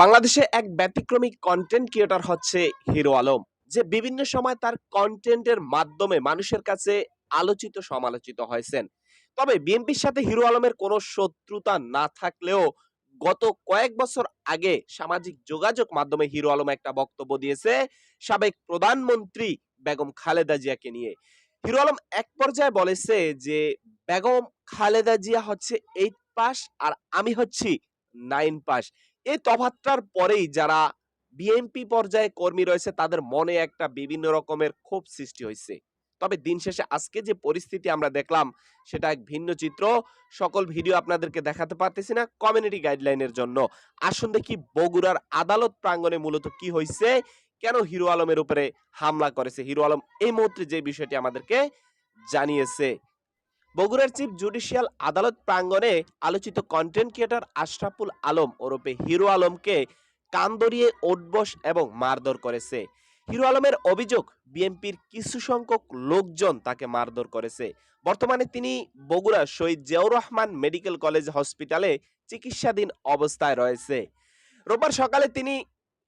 বাংলাদেশে এক ব্যতিক্রমী কন্টেন্ট ক্রিয়েটর হচ্ছে হিরো আলম, যে বিভিন্ন সময় তার কন্টেন্টের মাধ্যমে মানুষের কাছে আলোচিত, সমালোচিত হয়েছেন। তবে বিএনপির সাথে হিরো আলমের কোনো শত্রুতা না থাকলেও গত কয়েক বছর আগে সামাজিক যোগাযোগ মাধ্যমে হিরো আলম একটা বক্তব্য দিয়েছে, সাবেক প্রধানমন্ত্রী বেগম খালেদা জিয়াকে নিয়ে। হিরো আলম এক পর্যায়ে বলেছে যে, বেগম খালেদা জিয়া হচ্ছে এইট পাস আর আমি হচ্ছি নাইন পাস এই তফাৎটার পরেই যারা বিএনপি পর্যায়ে কর্মী রয়েছে, তাদের মনে একটা বিভিন্ন রকমের ক্ষোভ সৃষ্টি হয়েছে তবে দিন শেষে আজকে যে পরিস্থিতি আমরা দেখলাম, সেটা এক ভিন্ন চিত্র। সকল ভিডিও আপনাদেরকে দেখাতে পারতেছি না কমিউনিটি গাইডলাইনের জন্য। আসুন দেখি বগুড়ার আদালত প্রাঙ্গণে মূলত কি হয়েছে কেন হিরো আলমের উপরে হামলা করেছে? হিরো আলম এই মুহূর্তে যে বিষয়টি আমাদেরকে জানিয়েছে। বগুড়ার চিফ জুডিশিয়াল আদালত প্রাঙ্গণে আলোচিত কন্টেন্ট ক্রিয়েটর আশরাফুল আলম ওরফে হিরো আলমকে কান ধরিয়ে ওঠবস এবং মারধর করেছে। হিরো আলমের অভিযোগ, বিএনপির কিছু সংখ্যক লোকজন তাকে মারধর করেছে। বর্তমানে তিনি বগুড়া শহীদ জিয়াউর রহমান মেডিকেল কলেজ হসপিটালে চিকিৎসাধীন অবস্থায় রয়েছে। রোববার সকালে তিনি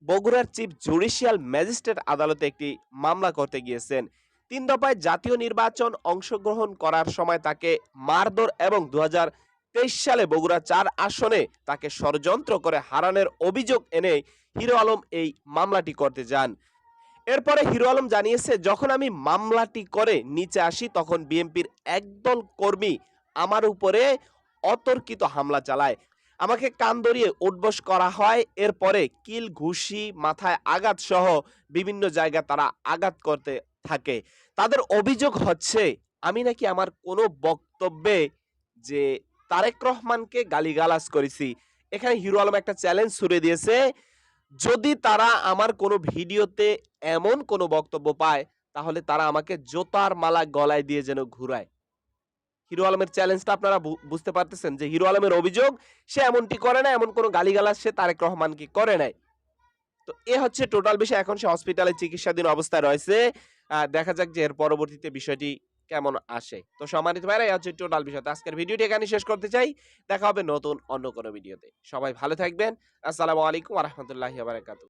বগুড়ার চিফ জুডিশিয়াল ম্যাজিস্ট্রেট আদালতে একটি মামলা করতে গিয়েছেন। তিন দফায় জাতীয় নির্বাচন অংশগ্রহণ করার সময় তাকে মারধর এবং দু হাজার তেইশ সালে বগুড়া চার আসনে তাকে ষড়যন্ত্র করে হারানোর অভিযোগ এনে হিরো আলম এই মামলাটি করতে যান। এরপরে হিরো আলম জানিয়েছে, যখন আমি মামলাটি করে নিচে আসি, তখন বিএনপির একদল কর্মী আমার উপরে অতর্কিত হামলা চালায়। আমাকে কান ধরিয়ে উঠবস করা হয়। এরপরে কিল, ঘুষি, মাথায় আঘাত সহ বিভিন্ন জায়গায় তারা আঘাত করতে থাকে। তাদের অভিযোগ হচ্ছে, আমি নাকি আমার কোনো বক্তব্যে যে তারেক রহমানকে গালিগালাজ করেছি, এখানে হিরো আলম একটা চ্যালেঞ্জ ছুড়ে দিয়েছে, যদি তারা আমার কোনো ভিডিওতে এমন কোনো বক্তব্য পায়, তাহলে তারা আমাকে জোতার মালা গলায় দিয়ে যেন ঘুরায়। হিরো আলমের চ্যালেঞ্জটা আপনারা বুঝতে পারতেছেন যে হিরো আলমের অভিযোগ, সে এমনটি করে না, এমন কোনো গালিগালাজ সে তারেক রহমানকে করে নাই। তো এ হচ্ছে টোটাল বিষয়। এখন সে হসপিটালে চিকিৎসাধীন অবস্থায় রয়েছে। দেখা যাক যে এর পরবর্তীতে বিষয়টি কেমন আসে। তো সম্মানিত ভাইরা এই হচ্ছে টোটাল বিষয়। তো আজকের ভিডিওটি এখানে শেষ করতে চাই। দেখা হবে নতুন অন্য কোনো ভিডিওতে। সবাই ভালো থাকবেন। আসসালামু আলাইকুম আহমতুল্লাহ বারাকাতু